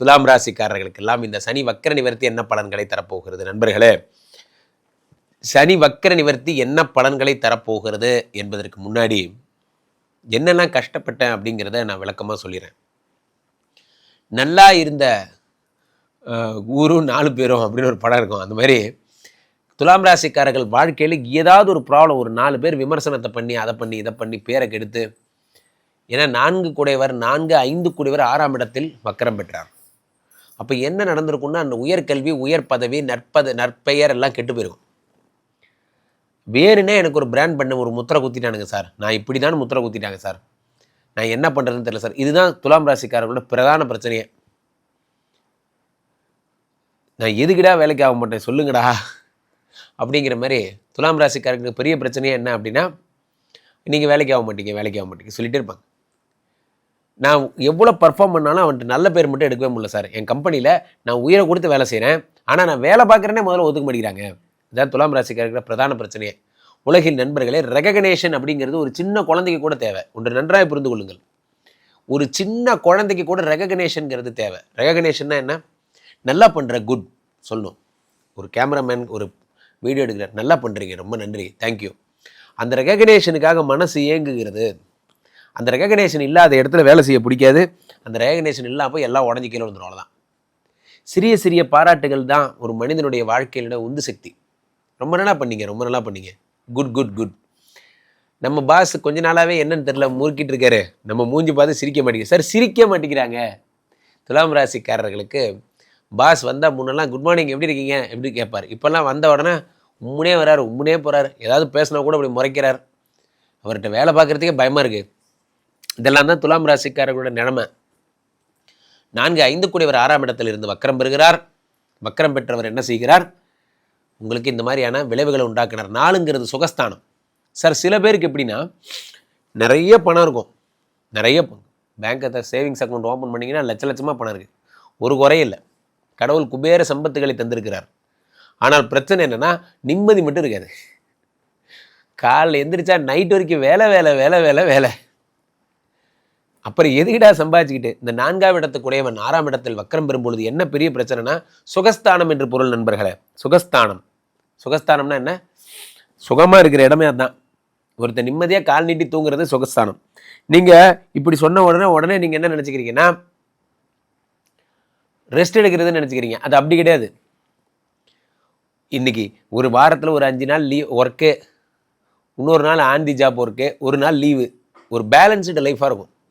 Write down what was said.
துலாம் ராசிக்காரர்களுக்கெல்லாம் இந்த சனி வக்கர நிவர்த்தி என்ன பலன்களை தரப்போகிறது? நண்பர்களே சனி வக்கர நிவர்த்தி என்ன பலன்களை தரப்போகிறது என்பதற்கு முன்னாடி என்னெல்லாம் கஷ்டப்பட்டேன் அப்படிங்கிறத நான் விளக்கமாக சொல்லிடுறேன். நல்லா இருந்த ஊரும் நாலு பேரும் அப்படின்னு ஒரு படம் இருக்கும். அந்த மாதிரி துலாம் ராசிக்காரர்கள் வாழ்க்கையில் ஏதாவது ஒரு ப்ராப்ளம் ஒரு நாலு பேர் விமர்சனத்தை பண்ணி அதை பண்ணி இதை பண்ணி பேரை கெடுத்து ஏன்னா நான்கு குடைவர் நான்கு ஐந்து குடைவர் ஆறாம் இடத்தில் வக்கரம் பெற்றார். அப்போ என்ன நடந்திருக்கும்னா அந்த உயர்கல்வி உயர் பதவி நற்பத நற்பெயர் எல்லாம் கெட்டு போயிருக்கும். வேறுனே எனக்கு ஒரு பிராண்ட் பண்ண ஒரு முத்திரை குத்திட்டானுங்க சார். நான் இப்படி தான் முத்திரை குத்திட்டாங்க சார். நான் என்ன பண்ணுறதுன்னு தெரியல சார். இதுதான் துலாம் ராசிக்காரர்களோட பிரதான பிரச்சனையே. நான் எதுக்குடா வேலைக்கு ஆக மாட்டேன்? சொல்லுங்கடா. அப்படிங்கிற மாதிரி துலாம் ராசிக்காரங்களுக்கு பெரிய பிரச்சனையே என்ன அப்படின்னா நீங்கள் வேலைக்கு ஆக மாட்டீங்க வேலைக்கு ஆக மாட்டீங்க சொல்லிகிட்டே இருப்பாங்க. நான் எவ்வளோ பர்ஃபார்ம் பண்ணாலும் அவன்ட்டு நல்ல பேர் மட்டும் எடுக்கவே முடியல சார் என் கம்பெனியில் நான் உயிரை கொடுத்து வேலை செய்கிறேன் ஆனால் நான் வேலை பார்க்குறேனே முதல்ல ஒதுக்க மாட்டேங்கிறாங்க. இதான் துலாம் ராசிக்காரர்கள பிரதான பிரச்சனையே. உலகின் நண்பர்களே ரெகக்னேஷன் அப்படிங்கிறது ஒரு சின்ன குழந்தைக்கு கூட தேவை. ஒன்று நன்றாக புரிந்து கொள்ளுங்கள். ஒரு சின்ன குழந்தைக்கு கூட ரெகக்னேஷனுங்கிறது தேவை. ரெகக்னேஷன்னா என்ன? நல்லா பண்ணுற குட் சொல்லணும். ஒரு கேமராமேன் ஒரு வீடியோ எடுக்கிற நல்லா பண்ணுறீங்க ரொம்ப நன்றி. தேங்க்யூ அந்த ரெகக்னேஷனுக்காக மனசு ஏங்குகிறது அந்த ரெகக்னேஷன் இல்லாத இடத்துல வேலை செய்ய பிடிக்காது. அந்த ரெகக்னேஷன் இல்லாமல் எல்லாம் உடஞ்சி கீழே வந்துடும் அவ்வளோதான் சிறிய சிறிய பாராட்டுகள் தான் ஒரு மனிதனுடைய வாழ்க்கையில உந்து சக்தி. ரொம்ப நல்லா பண்ணீங்க ரொம்ப நல்லா பண்ணீங்க. குட் குட் குட் நம்ம பாஸ் கொஞ்ச நாளாகவே என்னன்னு தெரில முறுக்கிட்டு இருக்காரு. நம்ம மூஞ்சி பார்த்து சிரிக்க மாட்டேங்குது. சார் சிரிக்க மாட்டேங்கிறாங்க. துலாம் ராசிக்காரர்களுக்கு பாஸ் வந்தால் முன்னெல்லாம் குட் மார்னிங் எப்படி இருக்கீங்க? எப்படி கேட்பார். இப்போல்லாம் வந்த உடனே உம்முனே வராரு உம்முனே போகிறார் ஏதாவது பேசினா கூட அப்படி முறைக்கிறார். அவர்கிட்ட வேலை பார்க்குறதுக்கே பயமாக இருக்குது இதெல்லாம் தான் துலாம் ராசிக்காரர்களோட நிலைமை. நான்கு ஐந்து கூடியவர் ஆறாம் இடத்தில் இருந்து வக்கரம் பெறுகிறார். வக்கரம் பெற்றவர் என்ன செய்கிறார்? உங்களுக்கு இந்த மாதிரியான விளைவுகளை உண்டாக்குனார். நாலுங்கிறது சுகஸ்தானம். சார் சில பேருக்கு எப்படின்னா நிறைய பணம் இருக்கும். நிறைய பேங்க்கை சேவிங்ஸ் அக்கௌண்ட் ஓப்பன் பண்ணிங்கன்னா லட்ச லட்சமாக பணம் இருக்குது ஒரு குறையில்லை கடவுள் குபேர சம்பத்துகளை தந்திருக்கிறார். ஆனால் பிரச்சனை என்னென்னா நிம்மதி மட்டும் இருக்காது. காலைல எந்திரிச்சா நைட் வரைக்கும் வேலை வேலை வேலை வேலை வேலை. அப்புறம் எதுக்கிட்டா சம்பாதிச்சுக்கிட்டு? இந்த நான்காம் இடத்துக்குடையவன் ஆறாம் இடத்தில் வக்கரம் பெறும்பொழுது என்ன பெரிய பிரச்சனைனா சுகஸ்தானம் என்று பொருள் நண்பர்களே சுகஸ்தானம். சுகஸ்தானம்னா என்ன? சுகமாக இருக்கிற இடமே அதுதான் ஒருத்தர் நிம்மதியாக கால் நீட்டி தூங்குறது சுகஸ்தானம். நீங்கள் இப்படி சொன்ன உடனே உடனே நீங்கள் என்ன நினச்சிக்கிறீங்கன்னா ரெஸ்ட் எடுக்கிறதுன்னு நினச்சிக்கிறீங்க. அது அப்படி கிடையாது. இன்னைக்கு ஒரு வாரத்தில் ஒரு அஞ்சு நாள் லீவ் ஒர்க்கு இன்னொரு நாள் ஆன் தி ஜாப் ஒர்க்கு ஒரு நாள் லீவு ஒரு பேலன்ஸ்டு லைஃபாக இருக்கும்.